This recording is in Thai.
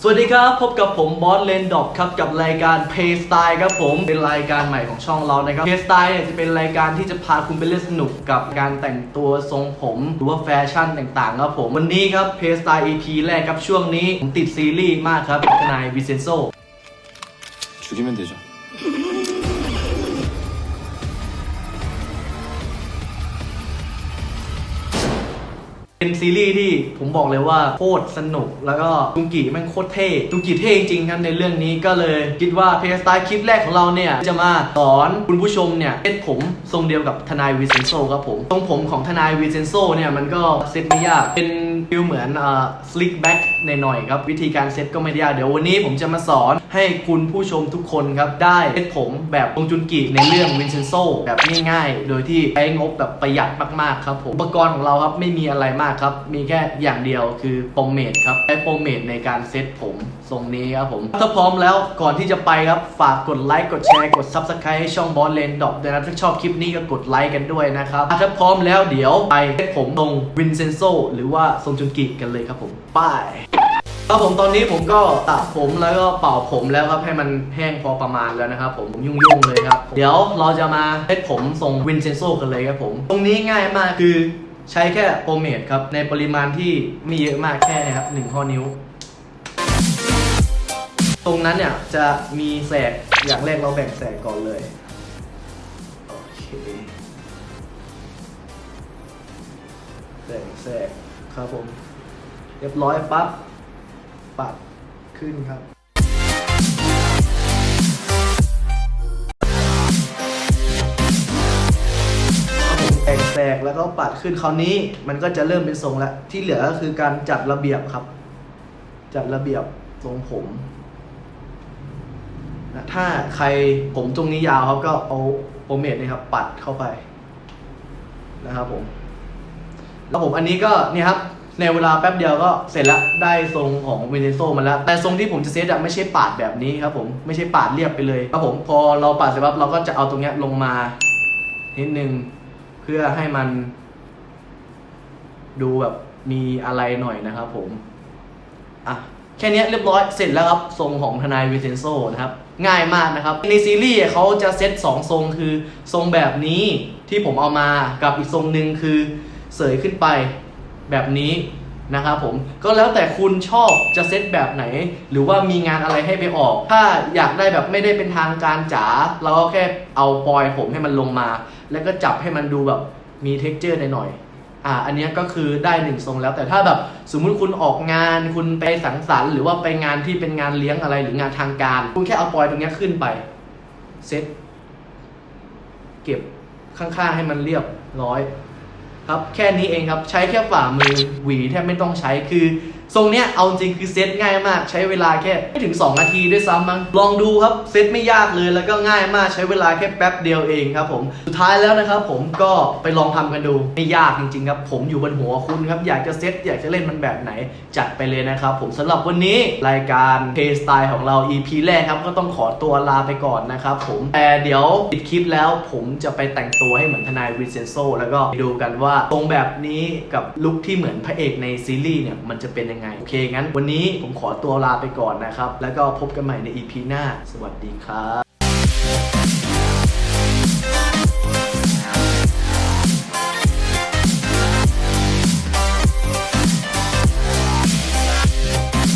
สวัสดีครับ พบกับผมบอสเลนดอกครับ กับรายการ Pay Style ครับผม เป็นรายการใหม่ของช่องเรานะครับ Pay Style เนี่ยจะเป็นรายการที่จะพาคุณไปเล่นสนุกกับการแต่งตัวทรงผม หรือว่าแฟชั่นต่างๆ ครับผม วันนี้ครับ Pay Style EP แรกครับ ช่วงนี้ผมติดซีรีส์มากครับทนายวิเซนโซ 죽이면 되죠. เป็นซีรีส์ที่ผมบอกเลยว่าโคตรสนุก แล้วก็จุงกิแม่งโคตรเท่จุงกิเท่จริงๆครับในเรื่องนี้ก็เลยคิดว่าเพสไตล์คลิปแรกของเราเนี่ยจะมาสอนคุณผู้ชมเนี่ยเซ็ตผมทรงเดียวกับทนายวิเซนโซครับผมทรงผมของทนายวิเซนโซเนี่ยมันก็เซ็ตไม่ยากเป็น ฟิลเหมือนเอ่อสลิกแบ็กหน่อยๆครับ วิธีการเซ็ตก็ไม่ได้ยากเดี๋ยววันนี้ผมจะมาสอนให้คุณผู้ชมทุกคนครับ ได้เซ็ตผมแบบทรงจุนกิในเรื่องวินเซนโซแบบง่ายๆ โดยที่ใช้งบแบบประหยัดมากๆครับผมอุปกรณ์ของเราครับไม่มีอะไรมากครับ มีแค่อย่างเดียวคือโปรเมดครับใช้โปรเมดในการเซ็ตผมทรงนี้ครับผมถ้าพร้อมแล้วก่อนที่จะไปครับฝากกดไลค์กดแชร์กด Subscribe ให้ช่องบอสเลนดอกด้วยนะถ้าชอบคลิปนี้ก็กดไลค์กันด้วยนะครับถ้าพร้อมแล้วเดี๋ยวไปเซ็ตผมทรงวินเซนโซหรือว่าทรงจุนกิกันเลยครับผมไปครับผมตอนนี้ผมก็ตัดผมแล้วก็เป่าผมแล้วครับให้มันแห้งพอประมาณแล้วนะครับผมผมยุ่งๆเลยครับ เดี๋ยวเราจะมาเซตผมทรงวินเซนโซกันเลยครับผม ตรงนี้ง่ายมากคือใช้แค่โปรเมดครับ ในปริมาณที่ไม่เยอะมากแค่เนะครับหนึ่งข้อนิ้ว ตรงนั้นเนี่ยจะมีแสกอย่างแรกเราแบ่งแสกก่อนเลยโอเคแสกแสก ครับผม เรียบร้อยปั๊บปัดขึ้นครับ แตกแตกแล้วก็ปัดขึ้นคราวนี้มันก็จะเริ่มเป็นทรงแล้ว ที่เหลือก็คือการจัดระเบียบครับ จัดระเบียบทรงผมนะถ้าใครผมตรงนี้ยาวครับก็เอาโปรเมดนี่ครับ ปัดเข้าไปนะครับผม แล้วผมอันนี้ก็เนี่ยครับในเวลาแป๊บเดียวก็เสร็จแล้วได้ทรงของวินเซโซมาแล้ว แต่ทรงที่ผมจะเซตอะไม่ใช่ปาดแบบนี้ครับผมไม่ใช่ปาดเรียบไปเลยครับผมพอเราปาดเสร็จปั๊บเราก็จะเอาตรงเนี้ยลงมานิดนึงเพื่อให้มัน ดูแบบมีอะไรหน่อยนะครับผมอะแค่นี้เรียบร้อยเสร็จแล้วครับทรงของทนายวิเซนโซนะครับง่ายมากนะครับ ในซีรีส์เขาจะเซตสองทรงคือทรงแบบนี้ที่ผมเอามากับอีกทรงหนึ่งคือ เสยขึ้นไปแบบนี้นะครับผมก็แล้วแต่คุณชอบจะเซตแบบไหน หรือว่ามีงานอะไรให้ไปออก ถ้าอยากได้แบบไม่ได้เป็นทางการจ๋าเราก็แค่เอาปลอยผมให้มันลงมา แล้วก็จับให้มันดูแบบมีเท็กเจอร์หน่อยๆอ่าอันนี้ก็คือได้หนึ่งทรงแล้ว แต่ถ้าแบบสมมุติคุณออกงานคุณไปสังสรรค์หรือว่าไปงานที่เป็นงานเลี้ยงอะไรหรืองานทางการ คุณแค่เอาปลอยตรงนี้ขึ้นไปเซตเก็บข้างๆให้มันเรียบร้อย ครับแค่นี้เองครับใช้แค่ฝ่ามือหวีแทบไม่ต้องใช้คือ ทรงเนี้ยเอาจริงคือเซตง่ายมาก ใช้เวลาแค่ไม่ถึง 2 นาทีด้วยซ้ำมั้งลองดูครับเซตไม่ยากเลยแล้วก็ง่ายมากใช้เวลาแค่แป๊บเดียวเองครับผมสุดท้ายแล้วนะครับผมก็ไปลองทำกันดูไม่ยากจริงๆครับผมอยู่บนหัวคุณครับอยากจะเซตอยากจะเล่นมันแบบไหนจัดไปเลยนะครับผมสำหรับวันนี้รายการ Play Style ของเรา EP แรกครับก็ต้องขอตัวลาไปก่อนนะครับผมแต่เดี๋ยวปิดคลิปแล้วผมจะไปแต่งตัวให้เหมือนทนายวินเซนโซแล้วก็ไปดูกันว่าทรงแบบนี้กับลุคที่เหมือนพระเอกในซีรีส์เนี่ยมันจะเป็นยังไง โอเคงั้นวันนี้ผมขอตัวลาไปก่อนนะครับ แล้วก็พบกันใหม่ใน EP หน้า สวัสดีครับ